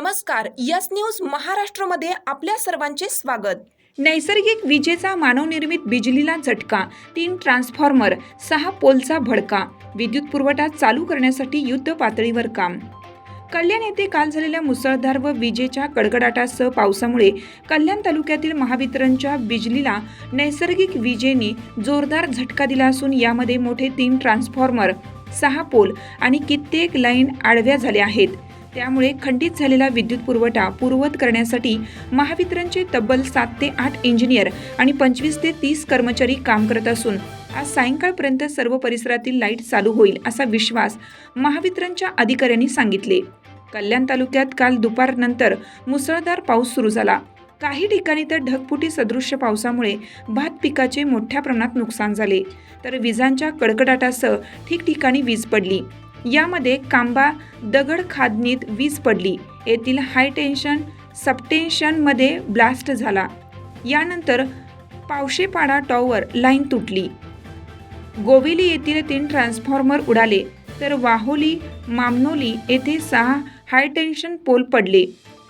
नमस्कार yes news महाराष्ट्रमध्ये आपल्या सर्वांचे स्वागत. नैसर्गिक विजेचा मानवनिर्मित बिजलीला झटका तीन ट्रान्सफॉर्मर सहा पोलचा भडका विद्युत पुरवठा चालू करण्यासाठी युद्ध पातळीवर काम. कल्याण येथे काल झालेल्या मुसळधार व विजेच्या कडकडाटासह पावसामुळे कल्याण तालुक्यातील महावितरणच्या बिजलीला नैसर्गिक विजेने जोरदार झटका दिला असून यामध्ये मोठे तीन ट्रान्सफॉर्मर सहा पोल आणि कित्येक लाईन आडव्या झाल्या आहेत. त्यामुळे खंडित झालेला विद्युत पुरवठा पूर्ववत करण्यासाठी महावितरणचे तब्बल सात ते आठ इंजिनियर आणि पंचवीस ते तीस कर्मचारी काम करत असून आज सायंकाळपर्यंत सर्व परिसरातील लाइट चालू होईल असा विश्वास महावितरणच्या अधिकाऱ्यांनी सांगितले. कल्याण तालुक्यात काल दुपारनंतर मुसळधार पाऊस सुरू झाला. काही ठिकाणी तर ढगफुटी सदृश्य पावसामुळे भात पिकाचे मोठ्या प्रमाणात नुकसान झाले. तर विजांच्या कडकडाटासह ठिकठिकाणी वीज पडली. यामध्ये कांबा दगड खादनीत वीज पडली. येथील हायटेन्शन सबटेन्शनमध्ये ब्लास्ट झाला. यानंतर पावशेपाडा टॉवर लाईन तुटली. गोविली येथील तीन ट्रान्सफॉर्मर उडाले तर वाहोली मामनोली येथे सहा हाय टेन्शन पोल पडले.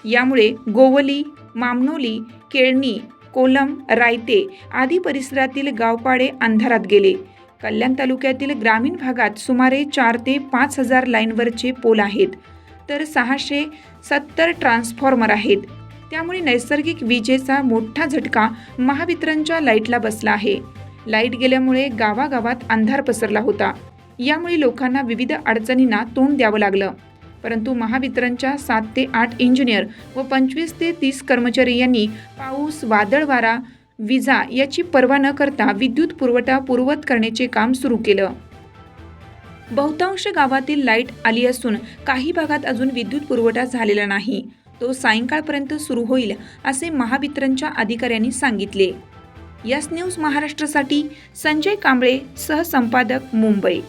यामुळे गोवली मामनोली केळणी कोलम रायते आदी परिसरातील गावपाडे अंधारात गेले. कल्याण तालुक्यातील ग्रामीण भागात सुमारे चार ते पाच हजार लाईनवरचे पोल आहेत तर सहाशे सत्तर ट्रान्सफॉर्मर आहेत. त्यामुळे नैसर्गिक विजेचा मोठा झटका महावितरणच्या लाईटला बसला आहे. लाइट गेल्यामुळे गावागावात अंधार पसरला होता. यामुळे लोकांना विविध अडचणींना तोंड द्यावं लागलं. परंतु महावितरणच्या सात ते आठ इंजिनियर व पंचवीस ते तीस कर्मचारी यांनी पाऊस वादळ वारा विजा याची पर्वा न करता विद्युत पुरवठा पूर्ववत करण्याचे काम सुरू केलं. बहुतांश गावातील लाइट आली असून काही भागात अजून विद्युत पुरवठा झालेला नाही. तो सायंकाळपर्यंत सुरू होईल असे महावितरणच्या अधिकाऱ्यांनी सांगितले. यस न्यूज महाराष्ट्रासाठी संजय कांबळे सहसंपादक मुंबई.